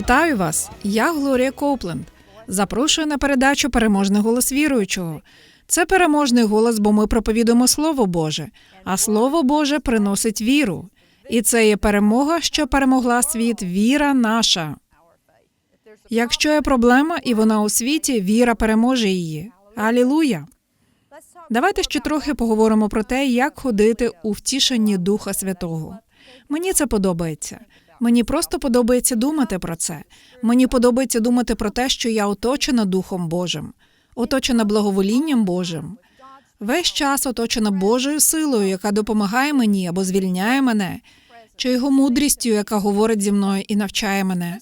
Вітаю вас! Я Глорія Коупленд. Запрошую на передачу Переможний голос віруючого. Це переможний голос, бо ми проповідуємо Слово Боже, а Слово Боже приносить віру. І це є перемога, що перемогла світ, віра наша. Якщо є проблема і вона у світі, віра переможе її. Алілуя! Давайте ще трохи поговоримо про те, як ходити у втішенні Духа Святого. Мені це подобається. Мені просто подобається думати про це. Мені подобається думати про те, що я оточена Духом Божим, оточена благоволінням Божим. Весь час оточена Божою силою, яка допомагає мені або звільняє мене, чи його мудрістю, яка говорить зі мною і навчає мене.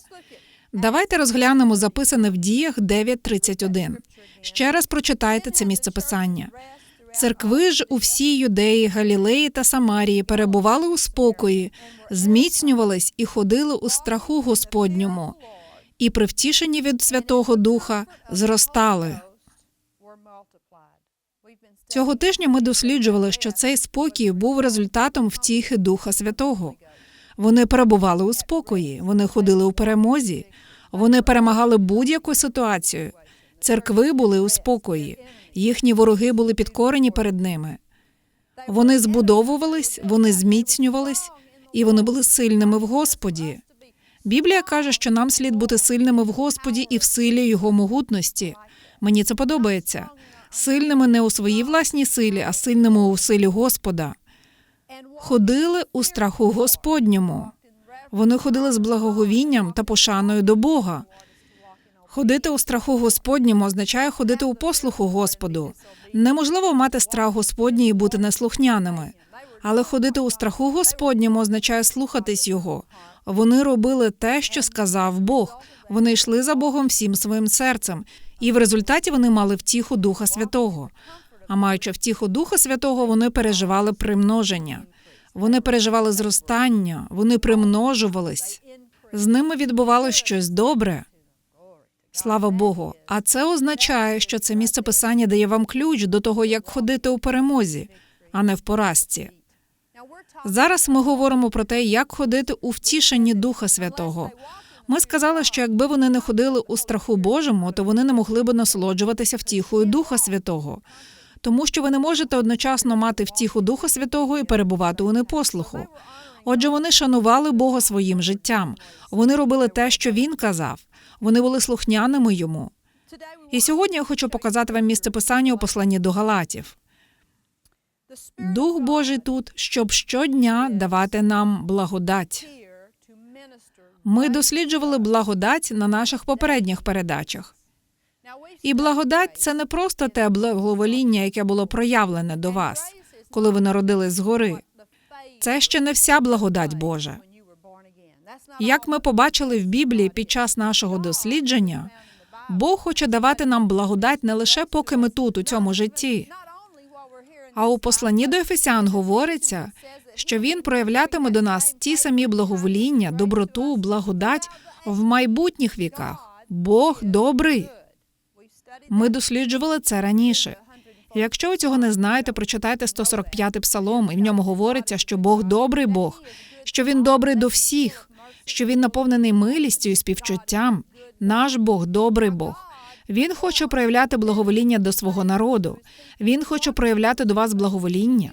Давайте розглянемо записане в діях 9.31. Ще раз прочитайте це місце писання. Церкви ж у всій юдеї, Галілеї та Самарії перебували у спокої, зміцнювались і ходили у страху Господньому, і при втішенні від Святого Духа зростали. Цього тижня ми досліджували, що цей спокій був результатом втіхи Духа Святого. Вони перебували у спокої, вони ходили у перемозі, вони перемагали будь-яку ситуацію. Церкви були у спокої, їхні вороги були підкорені перед ними. Вони збудовувались, вони зміцнювались, і вони були сильними в Господі. Біблія каже, що нам слід бути сильними в Господі і в силі Його могутності. Мені це подобається. Сильними не у своїй власній силі, а сильними у силі Господа. Ходили у страху Господньому. Вони ходили з благоговінням та пошаною до Бога. Ходити у страху Господньому означає ходити у послуху Господу. Неможливо мати страх Господній і бути неслухняними. Але ходити у страху Господньому означає слухатись Його. Вони робили те, що сказав Бог. Вони йшли за Богом всім своїм серцем, і в результаті вони мали втіху Духа Святого. А маючи втіху Духа Святого, вони переживали примноження. Вони переживали зростання, вони примножувались. З ними відбувалося щось добре. Слава Богу. А це означає, що це місце писання дає вам ключ до того, як ходити у перемозі, а не в поразці. Зараз ми говоримо про те, як ходити у втішенні Духа Святого. Ми сказали, що якби вони не ходили у страху Божому, то вони не могли би насолоджуватися втіхою Духа Святого, тому що ви не можете одночасно мати втіху Духа Святого і перебувати у непослуху. Отже, вони шанували Бога своїм життям. Вони робили те, що він казав. Вони були слухняними йому. І сьогодні я хочу показати вам місце писання у посланні до Галатів. Дух Божий тут, щоб щодня давати нам благодать. Ми досліджували благодать на наших попередніх передачах. І благодать це не просто те благовоління, яке було проявлене до вас, коли ви народились згори. Це ще не вся благодать Божа. Як ми побачили в Біблії під час нашого дослідження, Бог хоче давати нам благодать не лише поки ми тут, у цьому житті. А у посланні до Ефесян говориться, що він проявлятиме до нас ті самі благовоління, доброту, благодать в майбутніх віках. Бог добрий. Ми досліджували це раніше. Якщо ви цього не знаєте, прочитайте 145-й псалом, і в ньому говориться, що Бог добрий Бог, що він добрий до всіх, що він наповнений милістю і співчуттям. Наш Бог добрий Бог. Він хоче проявляти благовоління до свого народу. Він хоче проявляти до вас благовоління.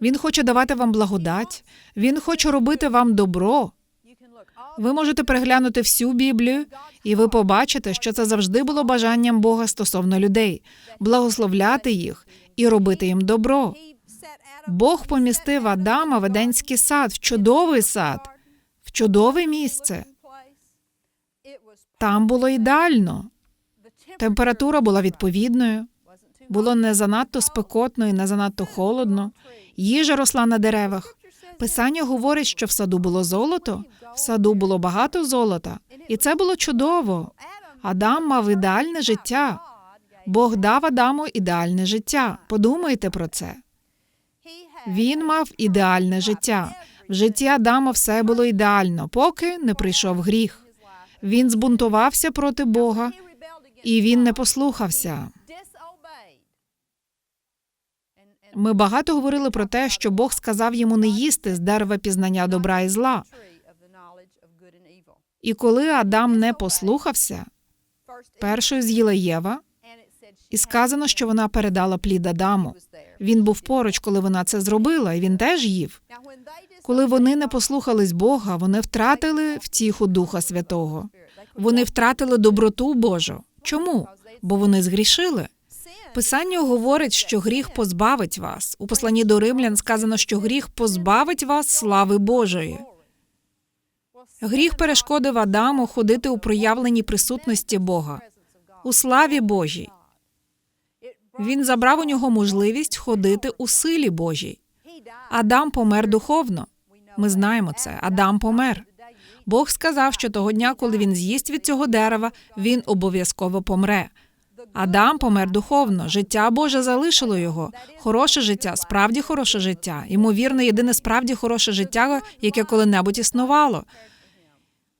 Він хоче давати вам благодать. Він хоче робити вам добро. Ви можете переглянути всю Біблію, і ви побачите, що це завжди було бажанням Бога стосовно людей благословляти їх і робити їм добро. Бог помістив Адама в Еденський сад, в чудовий сад, чудове місце. Там було ідеально. Температура була відповідною, було не занадто спекотно і не занадто холодно. Їжа росла на деревах. Писання говорить, що в саду було золото, в саду було багато золота, і це було чудово. Адам мав ідеальне життя. Бог дав Адаму ідеальне життя. Подумайте про це. Він мав ідеальне життя. В житті Адама все було ідеально, поки не прийшов гріх. Він збунтувався проти Бога, і він не послухався. Ми багато говорили про те, що Бог сказав йому не їсти з дерева пізнання добра і зла. І коли Адам не послухався, першою з'їла Єва, і сказано, що вона передала плід Адаму. Він був поруч, коли вона це зробила, і він теж їв. Коли вони не послухались Бога, вони втратили втіху Духа Святого. Вони втратили доброту Божу. Чому? Бо вони згрішили. Писання говорить, що гріх позбавить вас. У посланні до римлян сказано, що гріх позбавить вас слави Божої. Гріх перешкодив Адаму ходити у проявленій присутності Бога, у славі Божій. Він забрав у нього можливість ходити у силі Божій. Адам помер духовно. Ми знаємо це. Адам помер. Бог сказав, що того дня, коли він з'їсть від цього дерева, він обов'язково помре. Адам помер духовно. Життя Боже залишило його. Хороше життя, справді хороше життя. Ймовірно, єдине справді хороше життя, яке коли-небудь існувало.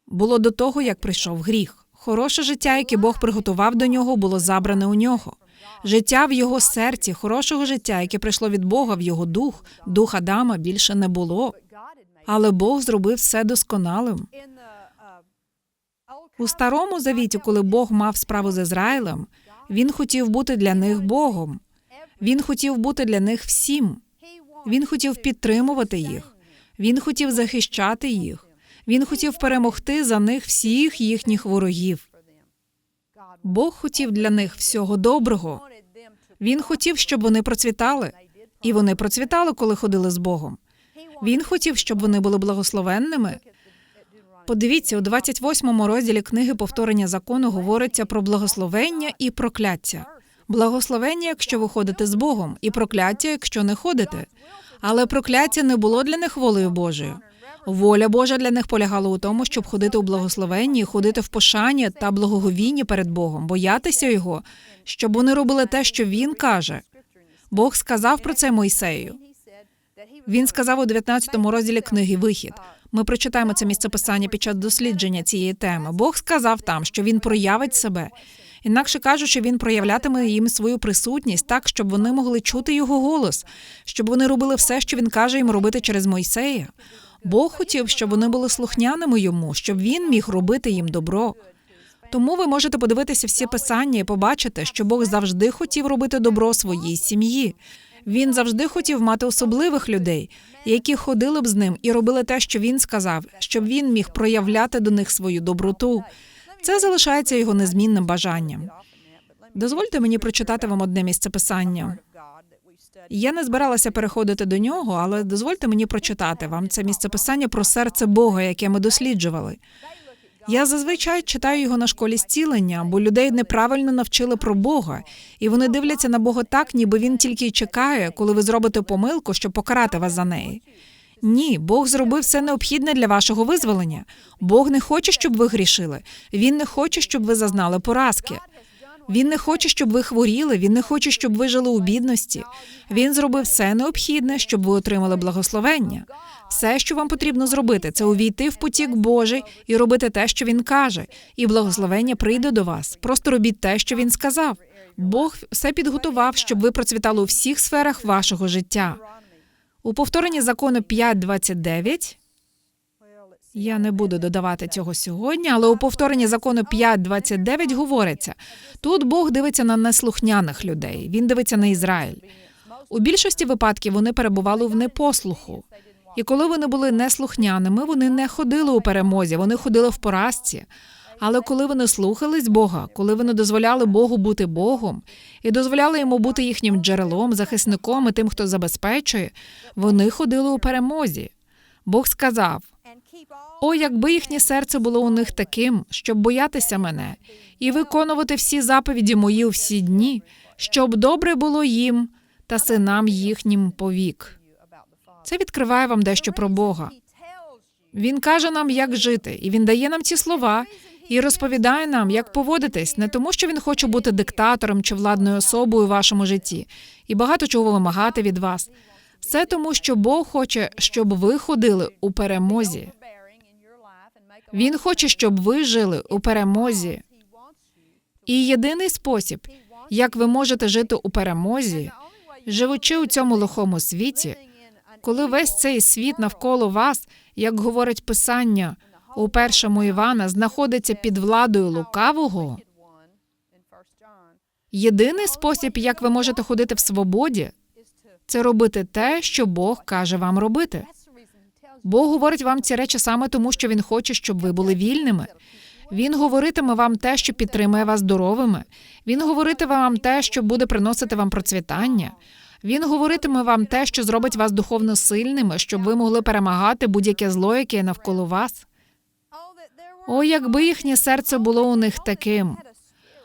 Було до того, як прийшов гріх. Хороше життя, яке Бог приготував до нього, було забране у нього. Життя в його серці, хорошого життя, яке прийшло від Бога в його дух, дух Адама більше не було. Але Бог зробив все досконалим. У старому завіті, коли Бог мав справу з Ізраїлем, він хотів бути для них Богом. Він хотів бути для них всім. Він хотів підтримувати їх. Він хотів захищати їх. Він хотів перемогти за них всіх їхніх ворогів. Бог хотів для них всього доброго. Він хотів, щоб вони процвітали, і вони процвітали, коли ходили з Богом. Він хотів, щоб вони були благословенними. Подивіться, у 28-му розділі книги повторення закону говориться про благословення і прокляття. Благословення, якщо ви ходите з Богом, і прокляття, якщо не ходите. Але прокляття не було для них волею Божою. Воля Божа для них полягала у тому, щоб ходити у благословенні, ходити в пошані та благоговінні перед Богом, боятися його, щоб вони робили те, що він каже. Бог сказав про це Мойсею. Він сказав у 19 розділі книги Вихід. Ми прочитаємо це місце писання під час дослідження цієї теми. Бог сказав там, що він проявить себе. Інакше кажучи, він проявлятиме їм свою присутність так, щоб вони могли чути його голос, щоб вони робили все, що він каже їм робити через Мойсея. Бог хотів, щоб вони були слухняними йому, щоб він міг робити їм добро. Тому ви можете подивитися всі писання і побачити, що Бог завжди хотів робити добро своїй сім'ї. Він завжди хотів мати особливих людей, які ходили б з ним і робили те, що він сказав, щоб він міг проявляти до них свою доброту. Це залишається його незмінним бажанням. Дозвольте мені прочитати вам одне місце писання. Я не збиралася переходити до нього, але дозвольте мені прочитати вам це місце писання про серце Бога, яке ми досліджували. Я зазвичай читаю його на школі зцілення, бо людей неправильно навчили про Бога, і вони дивляться на Бога так, ніби він тільки й чекає, коли ви зробите помилку, щоб покарати вас за неї. Ні, Бог зробив все необхідне для вашого визволення. Бог не хоче, щоб ви грішили. Він не хоче, щоб ви зазнали поразки. Він не хоче, щоб ви хворіли, він не хоче, щоб ви жили у бідності. Він зробив все необхідне, щоб ви отримали благословення. Все, що вам потрібно зробити, це увійти в потік Божий і робити те, що він каже, і благословення прийде до вас. Просто робіть те, що він сказав. Бог все підготував, щоб ви процвітали у всіх сферах вашого життя. У повторенні закону 5.29 я не буду додавати цього сьогодні, але у повторенні закону 5.29 говориться: тут Бог дивиться на неслухняних людей. Він дивиться на Ізраїль. У більшості випадків вони перебували в непослуху. І коли вони були неслухняними, вони не ходили у перемозі, вони ходили в поразці. Але коли вони слухались Бога, коли вони дозволяли Богу бути Богом і дозволяли йому бути їхнім джерелом, захисником і тим, хто забезпечує, вони ходили у перемозі. Бог сказав: О, якби їхнє серце було у них таким, щоб боятися мене і виконувати всі заповіді мої у всі дні, щоб добре було їм та синам їхнім повік. Це відкриває вам дещо про Бога. Він каже нам, як жити, і він дає нам ці слова і розповідає нам, як поводитись, не тому, що він хоче бути диктатором чи владною особою у вашому житті, і багато чого вимагати від вас. Все тому, що Бог хоче, щоб ви ходили у перемозі. Він хоче, щоб ви жили у перемозі. І єдиний спосіб, як ви можете жити у перемозі, живучи у цьому лихому світі, коли весь цей світ навколо вас, як говорить Писання у першому Івана, знаходиться під владою лукавого, єдиний спосіб, як ви можете ходити в свободі, це робити те, що Бог каже вам робити. Бог говорить вам ці речі саме тому, що він хоче, щоб ви були вільними. Він говоритиме вам те, що підтримує вас здоровими. Він говоритиме вам те, що буде приносити вам процвітання. Він говоритиме вам те, що зробить вас духовно сильними, щоб ви могли перемагати будь-яке зло, яке навколо вас. О, якби їхнє серце було у них таким.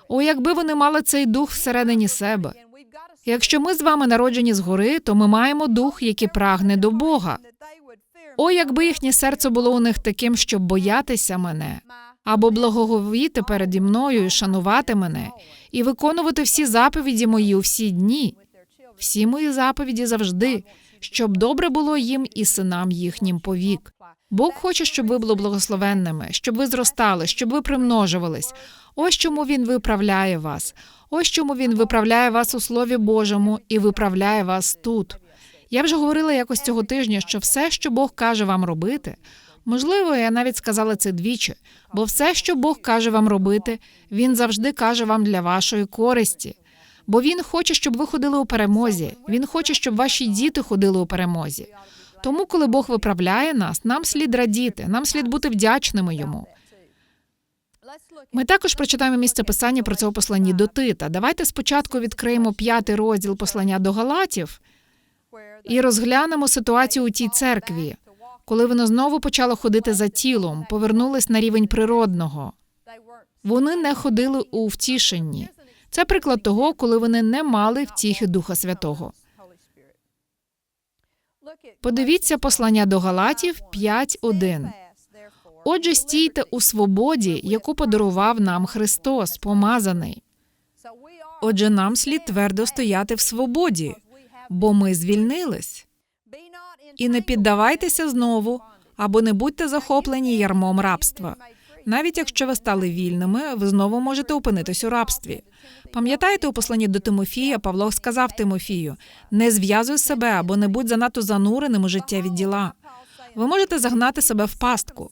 О, якби вони мали цей дух всередині себе. Якщо ми з вами народжені згори, то ми маємо дух, який прагне до Бога. О, якби їхнє серце було у них таким, щоб боятися мене, або благоговіти переді мною і шанувати мене, і виконувати всі заповіді мої у всі дні, всі мої заповіді завжди, щоб добре було їм і синам їхнім повік. Бог хоче, щоб ви були благословенними, щоб ви зростали, щоб ви примножувались. Ось чому він виправляє вас. Ось чому він виправляє вас у Слові Божому і виправляє вас тут. Я вже говорила якось цього тижня, що все, що Бог каже вам робити, можливо, я навіть сказала це двічі, бо все, що Бог каже вам робити, він завжди каже вам для вашої користі. Бо він хоче, щоб ви ходили у перемозі. Він хоче, щоб ваші діти ходили у перемозі. Тому, коли Бог виправляє нас, нам слід радіти, нам слід бути вдячними йому. Ми також прочитаємо місце писання про це у посланні до Тита. Давайте спочатку відкриємо п'ятий розділ послання до Галатів і розглянемо ситуацію у тій церкві, коли воно знову почало ходити за тілом, повернулись на рівень природного. Вони не ходили у втішенні. Це приклад того, коли вони не мали втіхи Духа Святого. Подивіться послання до Галатів 5.1. Отже, стійте у свободі, яку подарував нам Христос, помазаний. Отже, нам слід твердо стояти в свободі, бо ми звільнились. І не піддавайтеся знову, або не будьте захоплені ярмом рабства. Навіть якщо ви стали вільними, ви знову можете опинитись у рабстві. Пам'ятаєте, у посланні до Тимофія Павло сказав Тимофію: не зв'язуй себе або не будь занадто зануреним у життєві діла. Ви можете загнати себе в пастку.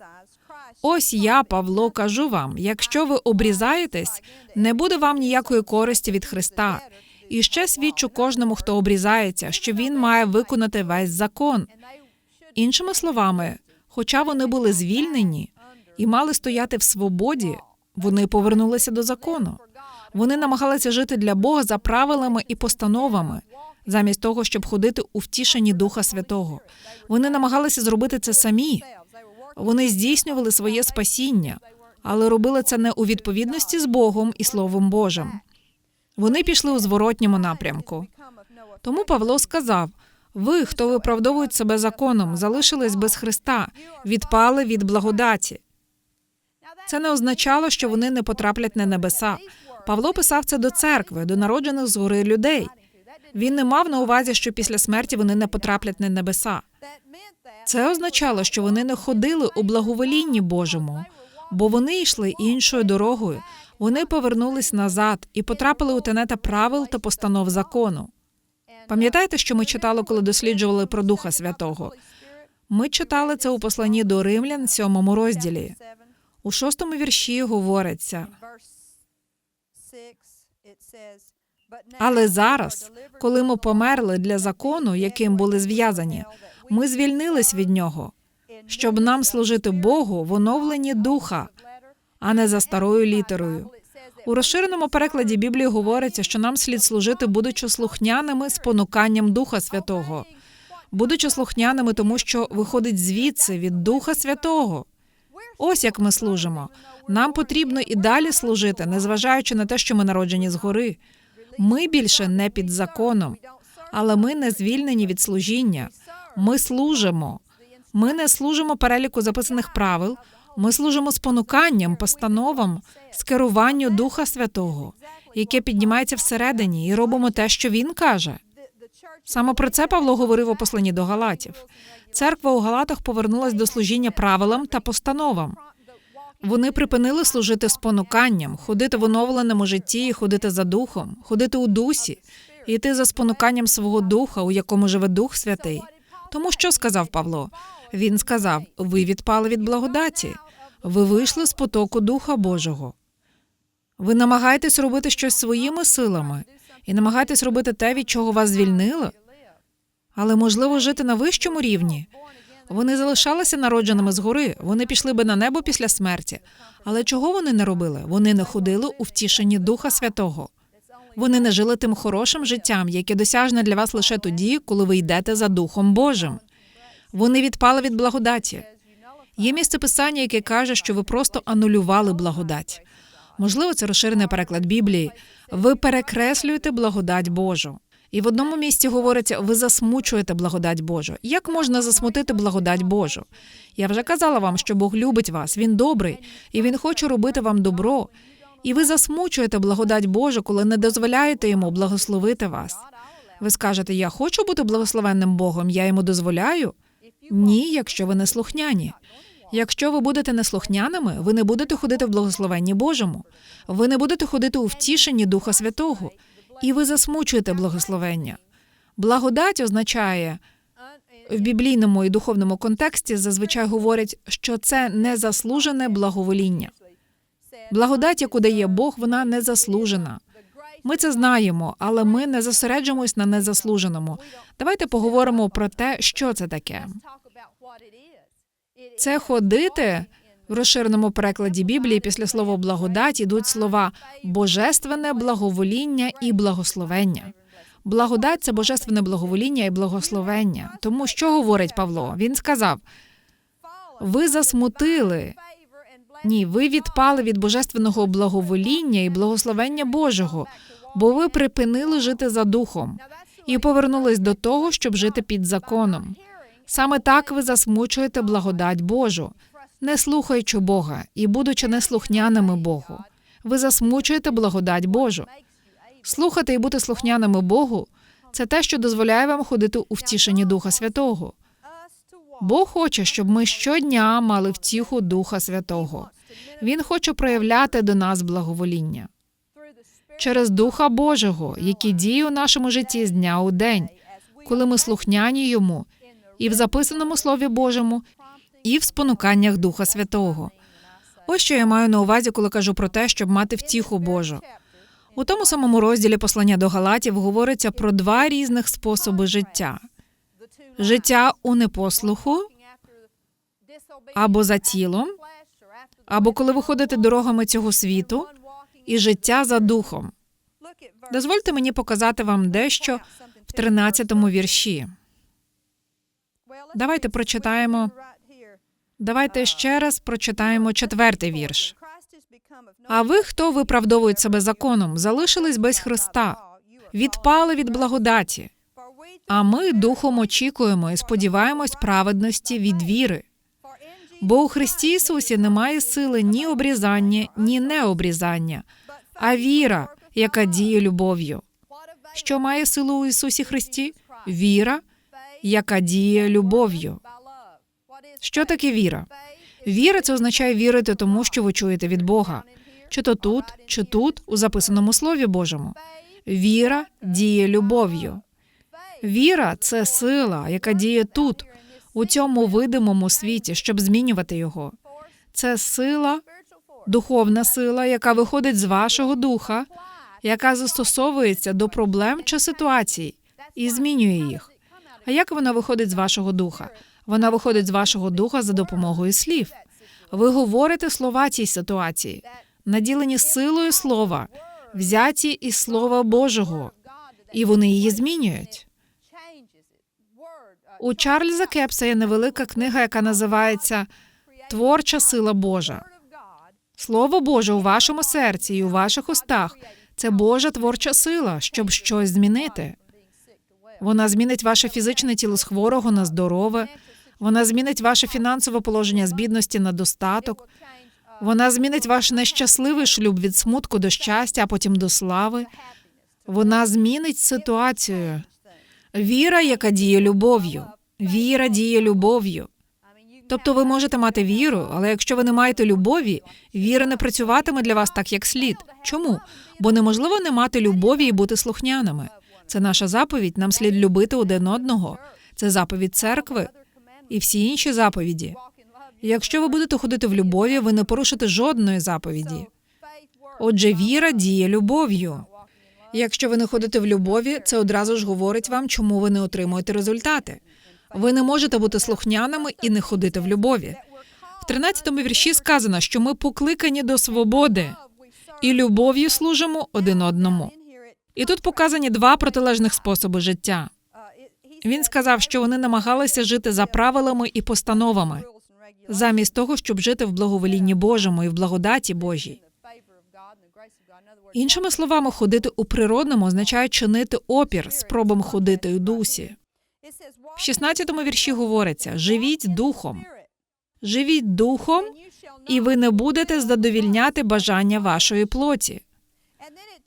Ось я, Павло, кажу вам: якщо ви обрізаєтесь, не буде вам ніякої користі від Христа. І ще свідчу кожному, хто обрізається, що він має виконати весь закон. Іншими словами, хоча вони були звільнені і мали стояти в свободі, вони повернулися до закону. Вони намагалися жити для Бога за правилами і постановами, замість того, щоб ходити у втішенні Духа Святого. Вони намагалися зробити це самі. Вони здійснювали своє спасіння, але робили це не у відповідності з Богом і Словом Божим. Вони пішли у зворотньому напрямку. Тому Павло сказав: ви, хто виправдовують себе законом, залишились без Христа, відпали від благодаті. Це не означало, що вони не потраплять на небеса. Павло писав це до церкви, до народжених згори людей. Він не мав на увазі, що після смерті вони не потраплять на небеса. Це означало, що вони не ходили у благоволінні Божому, бо вони йшли іншою дорогою. Вони повернулись назад і потрапили у тенета правил та постанов закону. Пам'ятаєте, що ми читали, коли досліджували про Духа Святого? Ми читали це у посланні до римлян, сьомому розділі. У шостому вірші говориться: але зараз, коли ми померли для закону, яким були зв'язані, ми звільнились від нього, щоб нам служити Богу в оновленні духа, а не за старою літерою. У розширеному перекладі Біблії говориться, що нам слід служити, будучи слухняними з понуканням Духа Святого, будучи слухняними, тому що виходить звідси від Духа Святого. Ось як ми служимо. Нам потрібно і далі служити, незважаючи на те, що ми народжені згори. Ми більше не під законом, але ми не звільнені від служіння. Ми служимо. Ми не служимо переліку записаних правил. Ми служимо спонуканням, постановам, скеруванню Духа Святого, яке піднімається всередині, і робимо те, що він каже. Саме про це Павло говорив у посланні до Галатів. Церква у Галатах повернулась до служіння правилам та постановам. Вони припинили служити спонуканням, ходити в оновленому житті, і ходити за духом, ходити у дусі, і йти за спонуканням свого духа, у якому живе Дух Святий. Тому що сказав Павло? Він сказав: ви відпали від благодаті, ви вийшли з потоку Духа Божого. Ви намагаєтесь робити щось своїми силами і намагаєтесь робити те, від чого вас звільнили, але можливо жити на вищому рівні. Вони залишалися народженими згори, вони пішли би на небо після смерті. Але чого вони не робили? Вони не ходили у втішенні Духа Святого. Вони не жили тим хорошим життям, яке досяжне для вас лише тоді, коли ви йдете за Духом Божим. Вони відпали від благодаті. Є місце писання, яке каже, що ви просто анулювали благодать. Можливо, це розширений переклад Біблії. Ви перекреслюєте благодать Божу. І в одному місці говориться, ви засмучуєте благодать Божу. Як можна засмутити благодать Божу? Я вже казала вам, що Бог любить вас, Він добрий, і Він хоче робити вам добро. І ви засмучуєте благодать Божу, коли не дозволяєте йому благословити вас. Ви скажете, я хочу бути благословенним Богом, я йому дозволяю. Ні, якщо ви не слухняні. Якщо ви будете неслухняними, ви не будете ходити в благословенні Божому. Ви не будете ходити у втішенні Духа Святого, і ви засмучуєте благословення. Благодать означає в біблійному і духовному контексті зазвичай говорять, що це незаслужене благовоління. Благодать, яку дає Бог, вона незаслужена. Ми це знаємо, але ми не зосереджуємось на незаслуженому. Давайте поговоримо про те, що це таке. Це ходити в розширеному перекладі Біблії після слова благодать ідуть слова божественне благовоління і благословення. Благодать це божественне благовоління і благословення. Тому що говорить Павло? Він сказав: ви засмутили. Ні, ви відпали від божественного благовоління і благословення Божого, бо ви припинили жити за духом і повернулись до того, щоб жити під законом. Саме так ви засмучуєте благодать Божу, не слухаючи Бога і будучи неслухняними Богу. Ви засмучуєте благодать Божу. Слухати і бути слухняними Богу це те, що дозволяє вам ходити у втішенні Духа Святого. Бог хоче, щоб ми щодня мали втіху Духа Святого. Він хоче проявляти до нас благовоління через Духа Божого, який діє у нашому житті з дня у день, коли ми слухняні йому, і в записаному Слові Божому, і в спонуканнях Духа Святого. Ось що я маю на увазі, коли кажу про те, щоб мати втіху Божу. У тому самому розділі послання до Галатів говориться про два різних способи життя: життя у непослуху або за тілом, або коли ви ходите дорогами цього світу, і життя за духом. Дозвольте мені показати вам дещо в 13-му вірші. Давайте прочитаємо. Давайте ще раз прочитаємо четвертий вірш. А ви, хто виправдовують себе законом, залишились без Христа, відпали від благодаті. А ми духом очікуємо і сподіваємось праведності від віри. Бо у Христі Ісусі немає сили ні обрізання, ні необрізання, а віра, яка діє любов'ю. Що має силу у Ісусі Христі? Віра, яка діє любов'ю. Що таке віра? Віра це означає вірити тому, що ви чуєте від Бога, чи то тут, чи тут, у записаному Слові Божому. Віра діє любов'ю. Віра це сила, яка діє тут, у цьому видимому світі, щоб змінювати його. Це сила, духовна сила, яка виходить з вашого духа, яка застосовується до проблем чи ситуацій і змінює їх. А як вона виходить з вашого духа? Вона виходить з вашого духа за допомогою слів. Ви говорите слова цій ситуації, наділені силою слова, взяті із Слова Божого, і вони її змінюють. У Чарльза Кепса є невелика книга, яка називається Творча сила Божа. Слово Боже у вашому серці і у ваших устах це Божа творча сила, щоб щось змінити. Вона змінить ваше фізичне тіло з хворого на здорове. Вона змінить ваше фінансове положення з бідності на достаток. Вона змінить ваш нещасливий шлюб від смутку до щастя, а потім до слави. Вона змінить ситуацію. Віра, яка діє любов'ю. Віра діє любов'ю. Тобто ви можете мати віру, але якщо ви не маєте любові, віра не працюватиме для вас так, як слід. Чому? Бо неможливо не мати любові і бути слухняними. Це наша заповідь. Нам слід любити один одного. Це заповідь церкви і всі інші заповіді. І Якщо ви будете ходити в любові, ви не порушите жодної заповіді. Отже, віра діє любов'ю. Якщо ви не ходите в любові, це одразу ж говорить вам, чому ви не отримуєте результати. Ви не можете бути слухняними і не ходити в любові. В 13-му вірші сказано, що ми покликані до свободи і любов'ю служимо один одному. І тут показані два протилежних способи життя. Він сказав, що вони намагалися жити за правилами і постановами, замість того, щоб жити в благоволінні Божому і в благодаті Божій. Іншими словами, ходити у природному означає чинити опір спробам ходити у дусі. В 16-му вірші говориться: живіть духом, живіть духом, і ви не будете задовільняти бажання вашої плоті.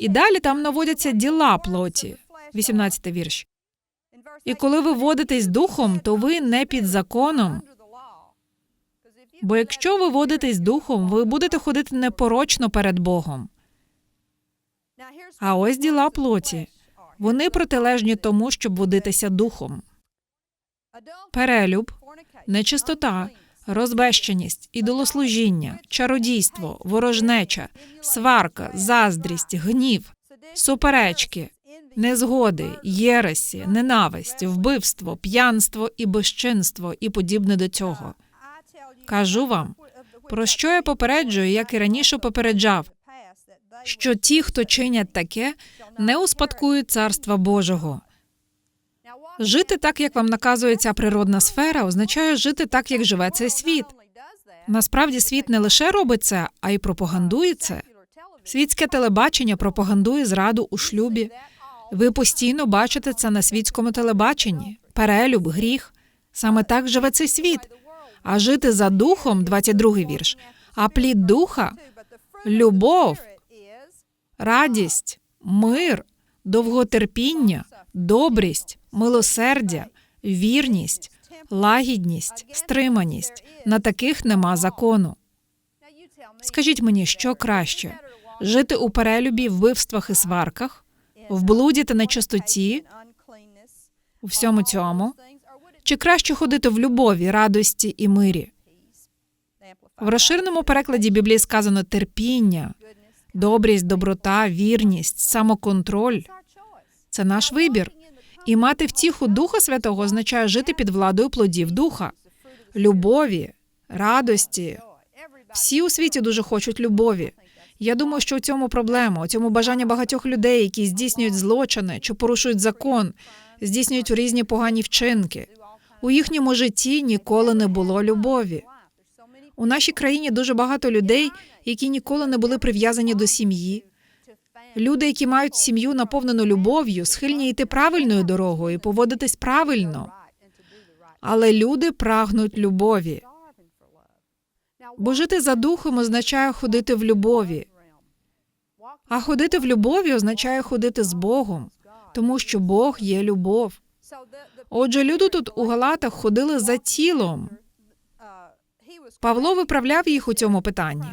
І далі там наводяться діла плоті. 18-й вірш. І коли ви водитесь духом, то ви не під законом. Бо якщо ви водитесь духом, ви будете ходити непорочно перед Богом. А ось діла плоті. Вони протилежні тому, щоб водитися духом. Перелюб, нечистота, розбещеність, ідолослужіння, чародійство, ворожнеча, сварка, заздрість, гнів, суперечки, незгоди, єресі, ненависть, вбивство, п'янство і безчинство і подібне до цього. Кажу вам, про що я попереджую, як і раніше попереджав, що ті, хто чинять таке, не успадкують царства Божого. Жити так, як вам наказує ця природна сфера, означає жити так, як живе цей світ. Насправді світ не лише робить це, а й пропагандує це. Світське телебачення пропагандує зраду у шлюбі. Ви постійно бачите це на світському телебаченні. Перелюб, гріх. Саме так живе цей світ. А жити за духом, 22-й вірш. А плід духа любов, радість, мир, довготерпіння, добрість, милосердя, вірність, лагідність, стриманість. На таких нема закону. Скажіть мені, що краще жити у перелюбі, вбивствах і сварках, в блуді та нечистоті, у всьому цьому, чи краще ходити в любові, радості і мирі? В розширеному перекладі Біблії сказано терпіння, добрість, доброта, вірність, самоконтроль. Це наш вибір. І мати втіху Духа Святого означає жити під владою плодів духа, любові, радості. Всі у світі дуже хочуть любові. Я думаю, що у цьому проблема, у цьому бажання багатьох людей, які здійснюють злочини чи порушують закон, здійснюють різні погані вчинки. У їхньому житті ніколи не було любові. У нашій країні дуже багато людей, які ніколи не були прив'язані до сім'ї. Люди, які мають сім'ю наповнену любов'ю, схильні йти правильною дорогою поводитись правильно. Але люди прагнуть любові. Бо жити за духом означає ходити в любові. А ходити в любові означає ходити з Богом, тому що Бог є любов. Отже, люди тут у Галатах ходили за тілом. Павло виправляв їх у цьому питанні.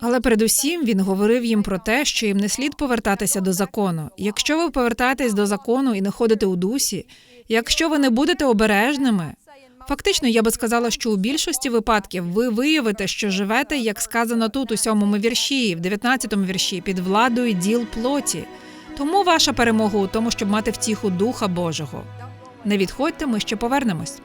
Але передусім він говорив їм про те, що їм не слід повертатися до закону. Якщо ви повертаєтесь до закону і не ходите у дусі, якщо ви не будете обережними, фактично я би сказала, що у більшості випадків ви виявите, що живете, як сказано тут у сьомому вірші, в дев'ятнадцятому вірші, під владою діл плоті. Тому ваша перемога у тому, щоб мати втіху Духа Божого. Не відходьте, ми ще повернемось.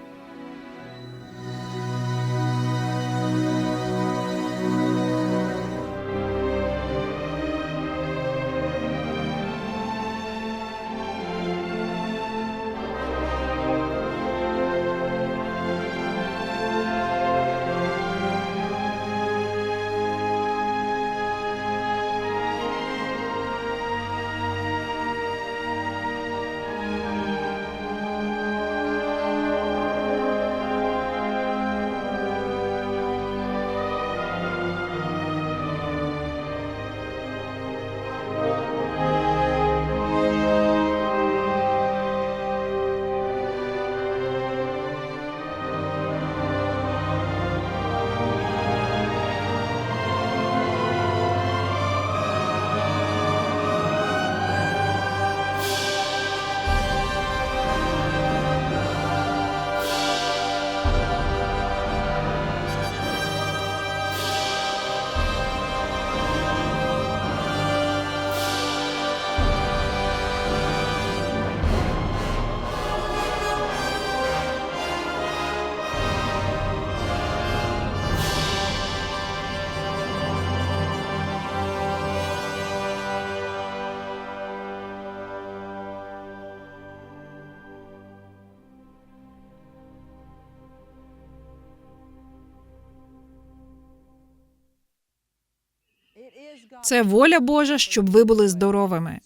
Це воля Божа, щоб ви були здоровими.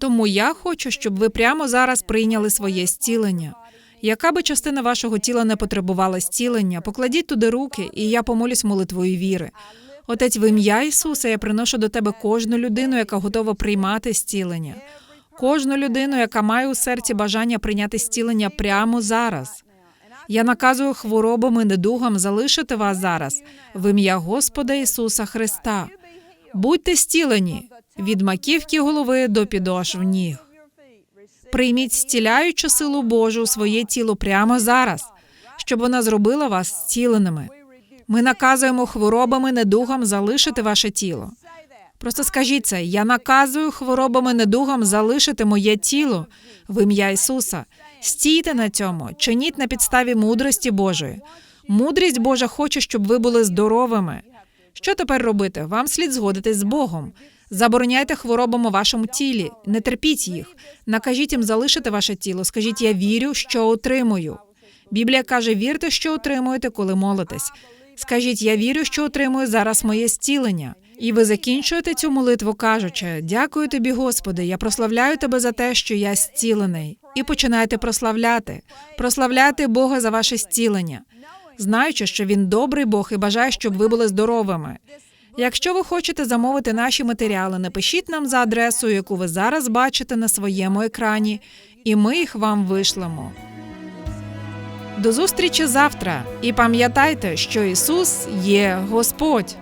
Тому я хочу, щоб ви прямо зараз прийняли своє зцілення. Яка би частина вашого тіла не потребувала зцілення, покладіть туди руки, і я помолюсь молитвою віри. Отець, в ім'я Ісуса, я приношу до тебе кожну людину, яка готова приймати зцілення, кожну людину, яка має у серці бажання прийняти зцілення прямо зараз. Я наказую хворобам і недугам залишити вас зараз в ім'я Господа Ісуса Христа. Будьте зцілені від маківки голови до підошв ніг. Прийміть зціляючу силу Божу у своє тіло прямо зараз, щоб вона зробила вас зціленими. Ми наказуємо хворобами, недугам залишити ваше тіло. Просто скажіть це: я наказую хворобами, недугам залишити моє тіло в ім'я Ісуса. Стійте на цьому, чиніть на підставі мудрості Божої. Мудрість Божа хоче, щоб ви були здоровими. Що тепер робити? Вам слід згодитись з Богом. Забороняйте хворобам у вашому тілі, не терпіть їх. Накажіть їм залишити ваше тіло. Скажіть, я вірю, що отримую. Біблія каже: вірте, що отримуєте, коли молитесь. Скажіть, я вірю, що отримую зараз моє зцілення. І ви закінчуєте цю молитву, кажучи: Дякую тобі, Господи, я прославляю тебе за те, що я зцілений. І починаєте прославляти, прославляти Бога за ваше зцілення, знаючи, що він добрий Бог і бажає, щоб ви були здоровими. Якщо ви хочете замовити наші матеріали, напишіть нам за адресою, яку ви зараз бачите на своєму екрані, і ми їх вам вишлемо. До зустрічі завтра. І пам'ятайте, що Ісус є Господь.